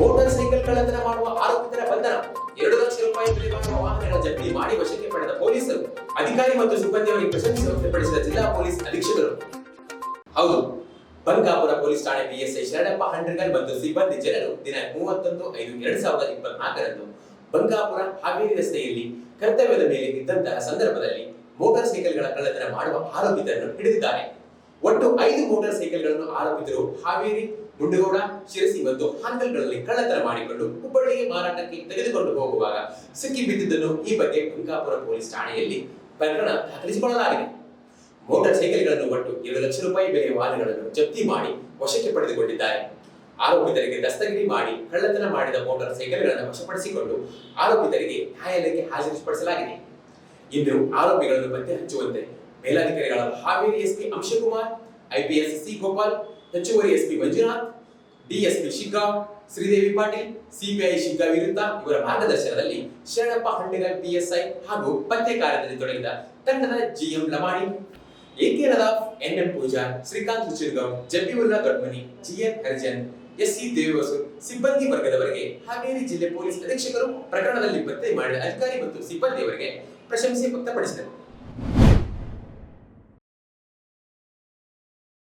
Motor cycle ಕಳ್ಳತನ ಮಾಡುವ ಆರೋಪಿತರ ಬಂಧನ. ಎರಡು ಲಕ್ಷ ರೂಪಾಯಿ ವಾಹನಗಳ ಜಪ್ತಿ ಮಾಡಿ ವಶಕ್ಕೆ ಪಡೆದ ಪೊಲೀಸರು, ಅಧಿಕಾರಿ ಮತ್ತು ಸಿಬ್ಬಂದಿಯವರಿಗೆ ಪ್ರಶಂಸೆ ವ್ಯಕ್ತಪಡಿಸಿದ ಜಿಲ್ಲಾ ಪೊಲೀಸ್ ಅಧೀಕ್ಷಕರು. ಹೌದು ಬಂಕಾಪುರ ಪೊಲೀಸ್ ಠಾಣೆ ಪಿಎಸ್ಐ ಶರಣಪ್ಪ ಹಂಡ್ರಿಗಲ್ ಮತ್ತು ಸಿಬ್ಬಂದಿ ಜನರು ದಿನ ಮೂವತ್ತೊಂದು ಐದು ಎರಡ್ ಸಾವಿರದ ಇಪ್ಪತ್ನಾಲ್ಕರಂದು ಬಂಕಾಪುರ ಹಾವೇರಿ ರಸ್ತೆಯಲ್ಲಿ ಕರ್ತವ್ಯದ ಮೇಲೆ ಇದ್ದಂತಹ ಸಂದರ್ಭದಲ್ಲಿ ಮೋಟಾರ್ ಸೈಕಲ್ಗಳ ಕಳ್ಳತನ ಮಾಡುವ ಆರೋಪಿತರನ್ನು ಹಿಡಿದಿದ್ದಾರೆ. ಒಟ್ಟು ಐದು ಮೋಟಾರ್ ಸೈಕಲ್ಗಳನ್ನು ಆರೋಪಿತರು ಹಾವೇರಿ ಮುಂಡಗೋಡ ಶಿರಸಿ ಮತ್ತು ಹಾನಗಲ್ಗಳಲ್ಲಿ ಕಳ್ಳತನ ಮಾಡಿಕೊಂಡು ಹುಬ್ಬಳ್ಳಿಗೆ ಮಾರಾಟಕ್ಕೆ ತೆಗೆದುಕೊಂಡು ಹೋಗುವಾಗ ಸಿಕ್ಕಿ ಬಿದ್ದಿದ್ದನ್ನು ಈ ಬಗ್ಗೆ ಕುಂಕಾಪುರ ಪೊಲೀಸ್ ಠಾಣೆಯಲ್ಲಿ ಪ್ರಕರಣ ದಾಖಲಿಸಿಕೊಳ್ಳಲಾಗಿದೆ. ಮೋಟಾರ್ ಸೈಕಲ್ಗಳನ್ನು ಒಟ್ಟು ಎರಡು ಲಕ್ಷ ರೂಪಾಯಿ ಬೆಲೆಯ ವಾಹನಗಳನ್ನು ಜಪ್ತಿ ಮಾಡಿ ವಶಕ್ಕೆ ಪಡೆದುಕೊಂಡಿದ್ದಾರೆ. ಆರೋಪಿತರಿಗೆ ದಸ್ತಗಿರಿ ಮಾಡಿ ಕಳ್ಳತನ ಮಾಡಿದ ಮೋಟಾರ್ ಸೈಕಲ್ಗಳನ್ನು ವಶಪಡಿಸಿಕೊಂಡು ಆರೋಪಿತರಿಗೆ ನ್ಯಾಯಾಲಯಕ್ಕೆ ಹಾಜರುಪಡಿಸಲಾಗಿದೆ. ಇನ್ನು ಆರೋಪಿಗಳನ್ನು ಪತ್ತೆ ಹಚ್ಚುವಂತೆ ಮೇಲಾಧಿಕಾರಿಗಳ Haveri SP Anshkumar, IPS C Gopal, ಹೆಚ್ಚುವರಿ SP Manjunath, DSP Shikha, Sridevi Patil, CPI Shikha ವಿರುದ್ಧ ಇವರ ಮಾರ್ಗದರ್ಶನದಲ್ಲಿ ಶರಣಪ್ಪ ಹಂಡಿಗಲ್ ಪಿಎಸ್ಐ ಹಾಗೂ ಪತ್ತೆ ಕಾರ್ಯದಲ್ಲಿ ತೊಡಗಿದ ತಂಡದ GM Lamani, AK Nadaf, NM Pooja, Srikanth Huchirgaon Jabbiulla Dodmani, GN Harijan, SC Devasu ಸಿಬ್ಬಂದಿ ವರ್ಗದವರಿಗೆ ಹಾವೇರಿ ಜಿಲ್ಲೆ ಪೊಲೀಸ್ ಅಧೀಕ್ಷಕರು ಪ್ರಕರಣದಲ್ಲಿ ಪತ್ತೆ ಮಾಡಿದ ಅಧಿಕಾರಿ ಮತ್ತು ಸಿಬ್ಬಂದಿಯವರಿಗೆ ಪ್ರಶಂಸೆ ವ್ಯಕ್ತಪಡಿಸಿದರು.